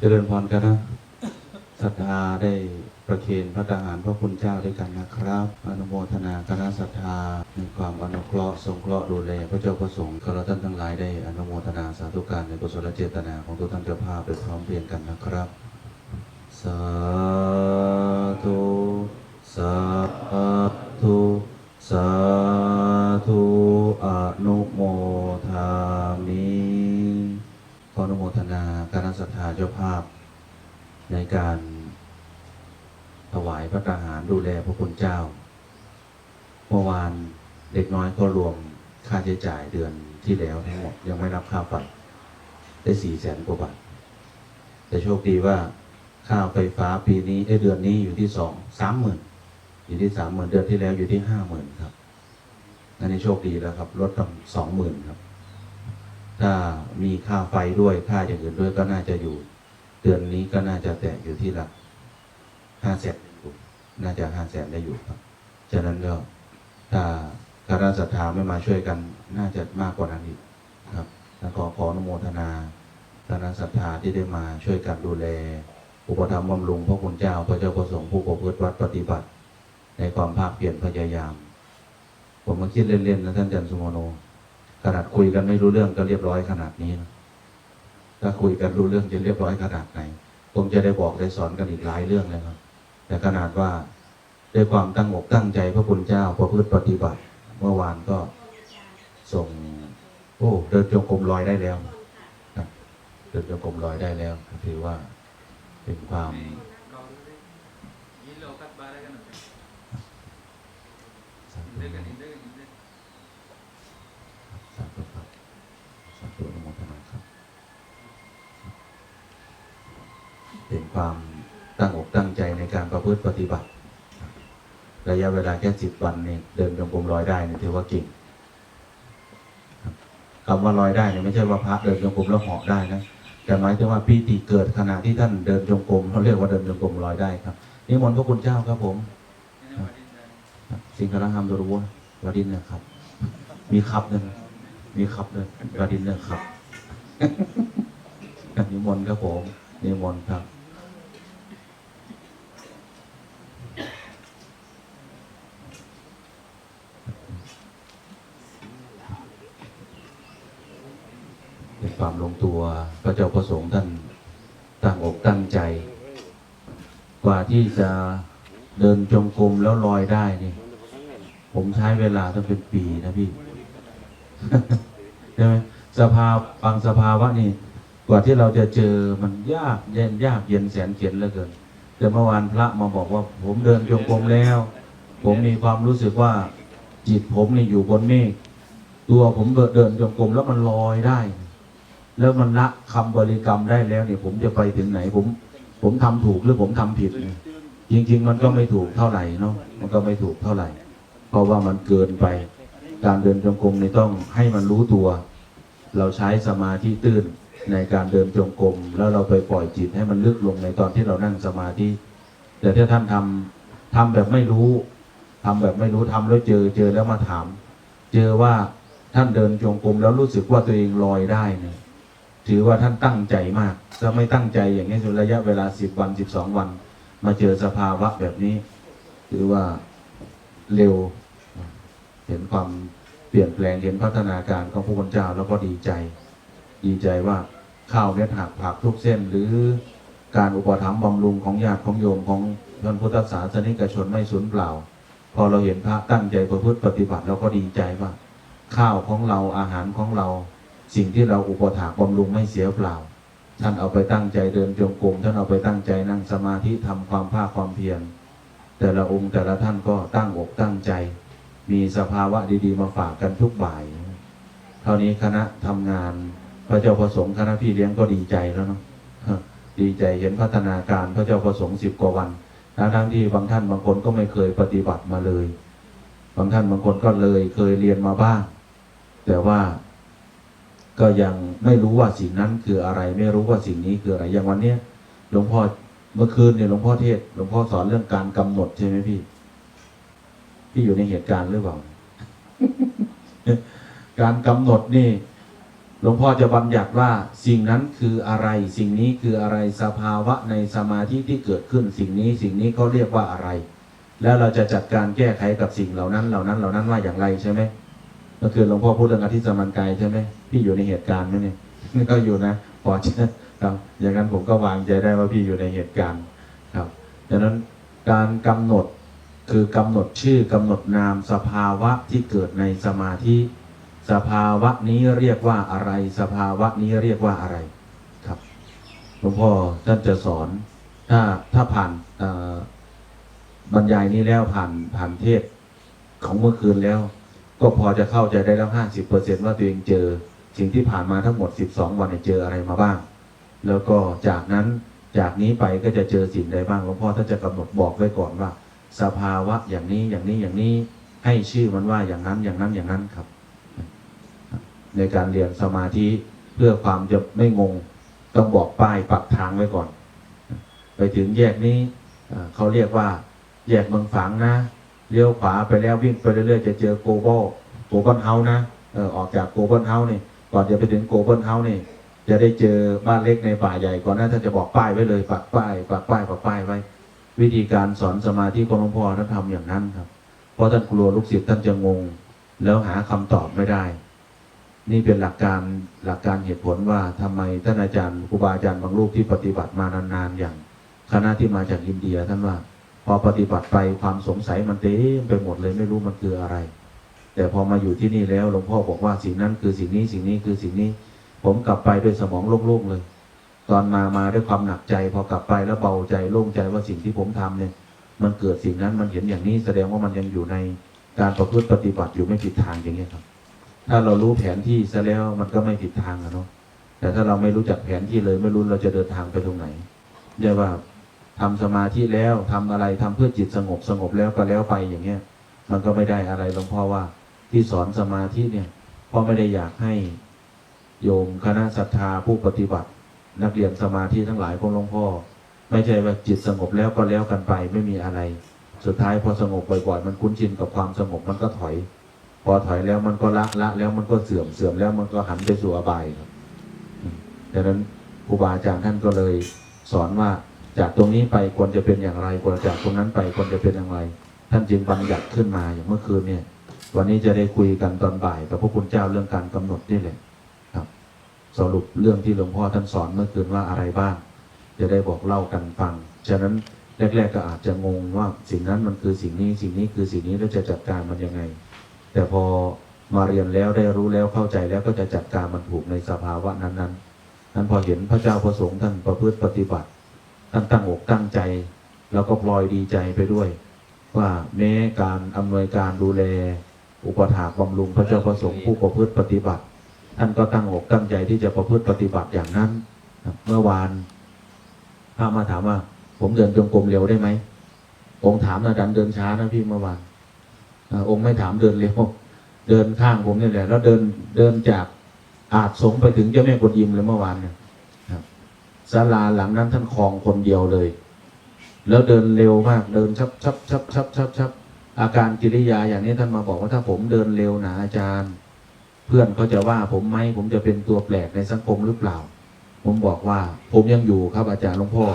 เจริญพรกันนะศรัทธาได้ประเคนพระทหารพระคุณเจ้าด้วยกันนะครับ อนุโมทนาคณะศรัทธาในความอนุเคราะห์สงเคราะห์ดูแลพระเจ้าประสงค์ขอเราท่านทั้งหลายได้อนุโมทนาสาธุการในกุศลเจตนาของทุกท่านเจ้าภาพโดยพร้อมเพรียงกันนะครับ สาธุสา การถวายพระทหารดูแลพระคุณเจ้าเมื่อวานเด็กน้อยก็รวมค่าใช้จ่ายเดือนที่แล้วทั้งหมดยังไม่รับค่าไฟได้สี่แสนกว่าบาทแต่โชคดีว่าค่าไฟฟ้าปีนี้ไอ้เดือนนี้อยู่ที่สองสามหมื่นอยู่ที่สามหมื่นเดือนที่แล้วอยู่ที่ห้าหมื่นครับอันนี้โชคดีแล้วครับลดตั้งสองหมื่นครับ ถ้ามีค่าไฟด้วยค่าอย่างอื่นด้วยก็น่าจะอยู่ ดือนนี้ก็น่าจะแตะอยู่ที่หลักห้าแสนอยู่น่าจะห้าแสนได้อยู่ครับฉะนั้นก็ถ้าคณะศรัทธาไม่มาช่วยกัน น่าจะมากกว่านั้นอีกครับแล้วก็ขออนุโมทนาคณะศรัทธาที่ได้มาช่วยกันดูแล อุปถัมภ์บำรุงพระคุณเจ้าพระเจ้าประสงค์ผู้ประพฤติวัดปฏิบัติ ในความภาคเปลี่ยนพยายาม ผมมาคิดเล่นๆนะท่านอาจันทร์สุโมโนขนาดคุยกันไม่รู้เรื่องก็เรียบร้อยขนาดนี้นะ ถ้าคุยกันรู้เรื่องจะเรียบร้อยขนาดไหน ผมจะได้บอกได้สอนกันอีกหลายเรื่องเลยครับ แต่ขนาดว่าด้วยความตั้งอกตั้งใจพระคุณเจ้าประพฤติปฏิบัติ เมื่อวานก็ส่งโอ้เดินจงกรมลอยได้แล้วครับเดินจงกรมลอยได้แล้วถือว่าเป็นความ Gila kat barang kan. สาธุ Indah kan indah kan indah. สาธุครับสาธุอนุโมทนาครับ เป็นความตั้งอกตั้ง ใจในการประพฤติปฏิบัติ ระยะเวลาแค่สิบวันเนี่ยเดินจงกรมลอยได้เนี่ยถือว่าเก่งครับคำว่าลอยได้เนี่ยไม่ใช่ว่าพระเดินจงกรมแล้วเหาะได้นะแต่หมายถึงว่าปีติเกิดขณะที่ท่านเดินจงกรมเขาเรียกว่าเดินจงกรมลอยได้ครับนิมนต์พระคุณเจ้าครับผม Ini wadin dan ครับสิงคารหัมดรุวะวาดินนะครับ มีครับหนึ่งมีครับเลยวาดินนะครับนิมนต์ครับผมนิมนต์ครับ เป็นความลงตัวพ ระเจ้าประสงค์ท่านตั้งอกตั้งใจ กว่าที่จะเดินจงกรมแล้วลอยได้นี่ ผมใช้เวลาต้องเป็นปีนะพี่ใช่ไหมสภาพบางสภาวะนี่กว่าที่เราจะเจอมันยากเย็นยากเย็นแสนเข็นเหลือเกิน แต่เมื่อวานพระมาบอกว่า ผมเดินจงกรมแล้ว ผมมีความรู้สึกว่าจิตผมนี่อยู่บนเมฆตัวผมเดินจงกรมแล้วมันลอยได้ แล้วมันละคำบริกรรมได้แล้วเนี่ย ผมจะไปถึงไหน ผม ผมทำถูกหรือผมทำผิดเนี่ยจริง ๆ มันก็ไม่ถูกเท่าไหร่เนาะมันก็ไม่ถูกเท่าไหร่ เพราะว่ามันเกินไป การเดินจงกรมนี่ต้องให้มันรู้ตัว เราใช้สมาธิตื้นในการเดินจงกรมแล้วเราไปปล่อยจิตให้มันลึกลงในตอนที่เรานั่งสมาธิแต่ถ้าท่านทำทำแบบไม่รู้ทำแบบไม่รู้ทำแล้วเจอเจอแล้วมาถาม เจอว่าท่านเดินจงกรมแล้วรู้สึกว่าตัวเองลอยได้เนี่ย ถือว่าท่านตั้งใจมากถ้าไม่ตั้งใจอย่างนี้จนระยะเวลาสิบวันสิบสองวัน มาเจอสภาวะแบบนี้ ถือว่าเร็ว เห็นความเปลี่ยนแปลงเห็นพัฒนาการของพระพุทธเจ้าแล้วก็ดีใจ ดีใจว่าข้าวเม็ดหักผักทุกเส้น หรือการอุปถัมภ์บำรุงของญาติของโยมของท่านพุทธศาสนิกชนไม่สูญเปล่า พอเราเห็นพระตั้งใจประพฤติปฏิบัติเราก็ดีใจว่า ข้าวของเราอาหารของเรา สิ่งที่เราอุปถัมภ์บำรุงไม่เสียเปล่า ท่านเอาไปตั้งใจเดินจงกรมท่านเอาไปตั้งใจนั่งสมาธิทำความภาคความเพียรแต่ละองค์แต่ละท่านก็ตั้งอกตั้งใจ มีสภาวะดีๆ มาฝากกันทุกบ่าย เท่านี้คณะทำงาน พระเจ้าประสงค์คณะพี่เลี้ยงก็ดีใจแล้วเนาะดีใจเห็นพัฒนาการพระเจ้าประสงค์สิบกว่าวันทั้งที่บางท่านบางคนก็ไม่เคยปฏิบัติมาเลย บางท่านบางคนก็เลยเคยเรียนมาบ้าง แต่ว่า ก็ยังไม่รู้ว่าสิ่งนั้นคืออะไร ไม่รู้ว่าสิ่งนี้คืออะไรอย่างวันเนี้ยหลวงพ่อเมื่อคืนเนี่ยหลวงพ่อเทศหลวงพ่อสอนเรื่องการกำหนดใช่ไหมพี่ พี่อยู่ในเหตุการณ์หรือเปล่า การกำหนดนี่หลวงพ่อจะบัญญัติว่าสิ่งนั้นคืออะไร สิ่งนี้คืออะไรสภาวะในสมาธิที่เกิดขึ้น สิ่งนี้สิ่งนี้เขาเรียกว่าอะไร แล้วเราจะจัดการแก้ไขกับสิ่งเหล่านั้น เหล่านั้นเหล่านั้นว่าอย่างไรใช่ไหม เมื่อคืนหลวงพ่อพูดเรื่องอธิสมันไกใช่ไหมพี่อยู่ในเหตุการณ์ไหมเนี่ยก็อยู่นะพอจะครับอย่างนั้นผมก็วางใจได้ว่าพี่อยู่ในเหตุการณ์ครับดังนั้นการกำหนดคือกำหนดชื่อกำหนดนามสภาวะที่เกิดในสมาธิสภาวะนี้เรียกว่าอะไร สภาวะนี้เรียกว่าอะไรครับหลวงพ่อท่านจะสอน ถ้าถ้าผ่านบรรยายนี้แล้วผ่านผ่านเทศของเมื่อคืนแล้ว ก็พอจะเข้าใจได้แล้วห้าสิบเปอร์เซ็นว่าตัวเองเจอ สิ่งที่ผ่านมาทั้งหมดสิบสองวันเจออะไรมาบ้าง แล้วก็จากนั้นจากนี้ไปก็จะเจอสิ่งใดบ้างหลวงพ่อท่านจะกำหนดบอกไว้ก่อนว่า สภาวะอย่างนี้อย่างนี้อย่างนี้ให้ชื่อมันว่าอย่างนั้นอย่างนั้นอย่างนั้นครับ ในการเรียนสมาธิเพื่อความจะไม่งงต้องบอกป้ายปักทางไว้ก่อน ไปถึงแยกนี้เขาเรียกว่า แยกเมืองฝางนะ เลี้ยวขวาไปแล้ววิ่งไปเรื่อยๆจะเจอโกโบโกบอนเฮานะเออออกจากโกบอนเฮานี่ก่อนจะไปถึงโกบอนเฮานี่จะได้เจอบ้านเล็กในป่าใหญ่ก่อนหน้าท่านจะบอกป้ายไว้เลยปักป้ายปักป้ายปักป้ายไว้ วิธีการสอนสมาธิของหลวงพ่อท่านทำอย่างนั้นครับ เพราะท่านกลัวลูกศิษย์ท่านจะงง แล้วหาคำตอบไม่ได้ นี่เป็นหลักการหลักการเหตุผลว่าทำไมท่านอาจารย์ครูบาอาจารย์บางรูปที่ปฏิบัติมานานๆอย่าง คณะที่มาจากอินเดียท่านว่า พอปฏิบัติไปความสงสัยมันเต็มไปหมดเลยไม่รู้มันคืออะไร แต่พอมาอยู่ที่นี่แล้วหลวงพ่อบอกว่าสิ่งนั้นคือสิ่งนี้สิ่งนี้คือสิ่งนี้ ผมกลับไปด้วยสมองโล่งๆเลย ตอนมามาด้วยความหนักใจ พอกลับไปแล้วเบาใจโล่งใจว่าสิ่งที่ผมทำเนี่ย มันเกิดสิ่งนั้นมันเห็นอย่างนี้แสดงว่ามันยังอยู่ในการประพฤติปฏิบัติอยู่ไม่ผิดทางอย่างนี้ครับ ถ้าเรารู้แผนที่ซะแล้วมันก็ไม่ผิดทางอะเนาะแต่ถ้าเราไม่รู้จักแผนที่เลยไม่รู้เราจะเดินทางไปตรงไหนเรียกว่า ทำสมาธิแล้วทำอะไรทำเพื่อจิตสงบสงบแล้วก็แล้วไปอย่างเงี้ย มันก็ไม่ได้อะไรหลวงพ่อว่าที่สอนสมาธิเนี่ยพ่อไม่ได้อยากให้โยมคณะศรัทธาผู้ปฏิบัติ นักเรียนสมาธิทั้งหลายของหลวงพ่อ ไม่ใช่ว่าจิตสงบแล้วก็แล้วกันไปไม่มีอะไร สุดท้ายพอสงบบ่อยๆมันคุ้นชินกับความสงบมันก็ถอย พอถอยแล้วมันก็ละละแล้วมันก็เสื่อมเสื่อมแล้วมันก็หันไปสู่อบายครับดังนั้นครูบาอาจารย์ท่านก็เลยสอนว่า จากตรงนี้ไปควรจะเป็นอย่างไรควรจากตรงนั้นไปควรจะเป็นอย่างไร ท่านจึงบัญญัติขึ้นมาอย่างเมื่อคืนเนี่ย วันนี้จะได้คุยกันตอนบ่ายกับพระคุณเจ้าเรื่องการกำหนดนี่แหละครับ สรุปเรื่องที่หลวงพ่อท่านสอนเมื่อคืนว่าอะไรบ้าง จะได้บอกเล่ากันฟังฉะนั้นแรก ๆ ก็อาจจะงงว่าสิ่งนั้นมันคือสิ่งนี้สิ่งนี้คือสิ่งนี้แล้วจะจัดการมันยังไง แต่พอมาเรียนแล้วได้รู้แล้วเข้าใจแล้วก็จะจัดการมันถูกในสภาวะนั้นๆนั้นพอเห็นพระเจ้าประสงค์ท่านประพฤติปฏิบัติ ท่านตั้งอกตั้งใจ แล้วก็พลอยดีใจไปด้วย ว่าแม้การอำนวยการดูแล อุปถากบำรุงพระเจ้าประสงค์ผู้ประพฤติปฏิบัติ ท่านก็ตั้งอกตั้งใจที่จะประพฤติปฏิบัติอย่างนั้น เมื่อวานพระมาถามว่า ผมเดินจงกรมเร็วได้ไหมองค์ถามนะดันเดินช้านะพี่เมื่อวานองค์ไม่ถามเดินเร็วเดินข้างผมนี่แหละ แล้วเดินเดินจากอาจสงไปถึงเจ้าแม่กวนอิมเลยเมื่อวานเนี่ย ศาลาหลังนั้นท่านคลองคนเดียวเลย แล้วเดินเร็วมากเดินชับชับชับชับชับชับอาการกิริยาอย่างนี้ท่านมาบอกว่าถ้าผมเดินเร็วนะอาจารย์ เพื่อนเขาจะว่าผมไหมผมจะเป็นตัวแปลกในสังคมหรือเปล่า ผมบอกว่า ผมยังอยู่ครับ อาจารย์หลวงพ่อ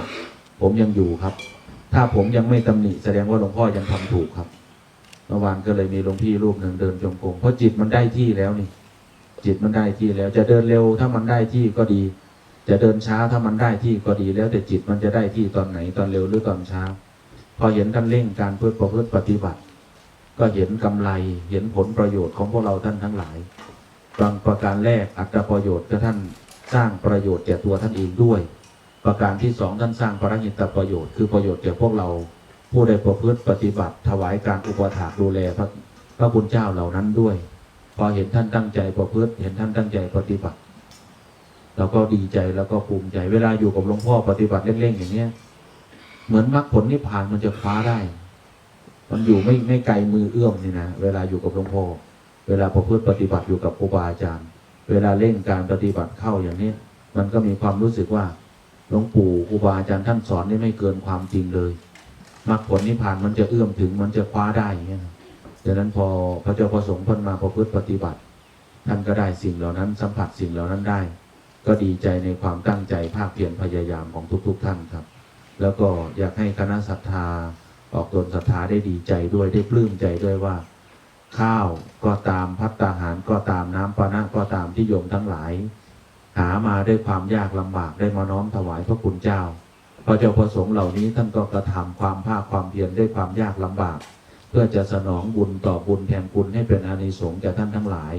ผมยังอยู่ครับ ถ้าผมยังไม่ตำหนิแสดงว่าหลวงพ่อยังทำถูกครับเมื่อวานก็เลยมีหลวงพี่รูปหนึ่งเดินจงกรมเพราะจิตมันได้ที่แล้วนี่ จิตมันได้ที่แล้ว จะเดินเร็วถ้ามันได้ที่ก็ดี จะเดินช้าถ้ามันได้ที่ก็ดีแล้วแต่จิตมันจะได้ที่ตอนไหนตอนเร็วหรือตอนช้า พอเห็นท่านเร่งการเพื่อประพฤติปฏิบัติ ก็เห็นกำไรเห็นผลประโยชน์ของพวกเราท่านทั้งหลายบางประการแรกอัตประโยชน์ก็ท่านสร้างประโยชน์แก่ตัวท่านเองด้วย ประการที่สองท่านสร้างพระหิตประโยชน์คือประโยชน์แก่พวกเรา ผู้ได้ประพฤติปฏิบัติ ถวายการอุปถากดูแลพระพระคุณเจ้าเหล่านั้นด้วย พอเห็นท่านตั้งใจประพฤติเห็นท่านตั้งใจปฏิบัติ เราก็ดีใจแล้วก็ภูมิใจ เวลาอยู่กับหลวงพ่อปฏิบัติเร่งๆอย่างเนี้ยเหมือนมรรคผลนิพพานมันจะคว้าได้ มันอยู่ไม่ไม่ไกลมือเอื้อมนี่นะเวลาอยู่กับหลวงพ่อ เวลาประพฤติปฏิบัติอยู่กับครูบาอาจารย์ เวลาเร่งการปฏิบัติเข้าอย่างนี้มันก็มีความรู้สึกว่าหลวงปู่ครูบาอาจารย์ท่านสอนนี่ไม่เกินความจริงเลยมรรคผลนิพพานมันจะเอื้อมถึงมันจะคว้าได้อย่างเงี้ยดังนั้นพอพระเจ้าประสงค์เพิ่นมาประพฤติปฏิบัติ ท่านก็ได้สิ่งเหล่านั้นสัมผัสสิ่งเหล่านั้นได้ ก็ดีใจในความตั้งใจภาคเพียรพยายามของทุก ๆ ท่านครับ แล้วก็อยากให้คณะศรัทธาออกตนศรัทธาได้ดีใจด้วยได้ปลื้มใจด้วยว่า ข้าวก็ตามพัตตาหารก็ตามน้ำปานะก็ตามที่โยมทั้งหลาย หามาด้วยความยากลำบากได้มาน้อมถวายพระคุณเจ้าพระเจ้าประสงค์เหล่านี้ท่านก็กระทำความภาคความเพียรด้วยความยากลำบาก เพื่อจะสนองบุญต่อบุญแทนคุณให้เป็นอานิสงส์แก่ท่านทั้งหลาย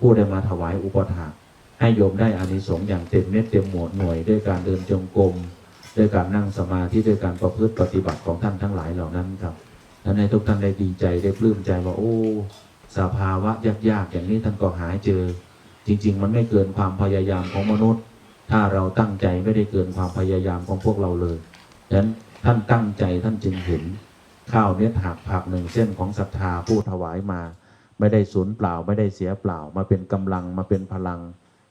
ผู้ได้มาถวายอุปถาก ให้โยมได้อานิสงส์อย่างเต็มเม็ดเต็มหมวดหน่วย ด้วยการเดินจงกรมด้วยการนั่งสมาธิด้วยการประพฤติปฏิบัติของท่านทั้งหลายเหล่านั้นครับและในทุกท่านได้ดีใจได้ปลื้มใจว่าโอ้สภาวะยากๆอย่างนี้ท่านก็หายเจอ จริง ๆ มันไม่เกินความพยายามของมนุษย์ ถ้าเราตั้งใจไม่ได้เกินความพยายามของพวกเราเลยดังนั้นท่านตั้งใจท่านจึงเห็นข้าวเม็ดหักผักหนึ่งเส้นของศรัทธาผู้ถวายมา ไม่ได้สูญเปล่าไม่ได้เสียเปล่ามาเป็นกำลังมาเป็นพลัง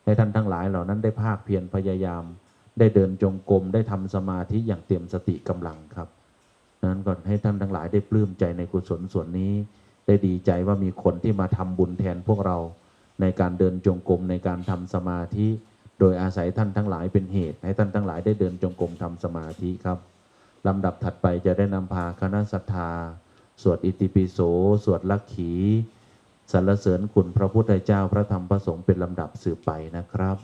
ให้ท่านทั้งหลายเหล่านั้นได้ภาคเพียรพยายาม ได้เดินจงกรมได้ทำสมาธิอย่างเต็มสติกำลังครับนั้นก่อนให้ท่านทั้งหลายได้ปลื้มใจในกุศลส่วนนี้ ได้ดีใจว่ามีคนที่มาทำบุญแทนพวกเรา ในการเดินจงกรมในการทำสมาธิ โดยอาศัยท่านทั้งหลายเป็นเหตุ ให้ท่านทั้งหลายได้เดินจงกรมทำสมาธิครับลำดับถัดไปจะได้นำพาคณะศรัทธา สวดอิติปิโส สวดลักขี สรรเสริญคุณพระพุทธเจ้าพระธรรมพระสงฆ์เป็นลำดับสืบไปนะครับ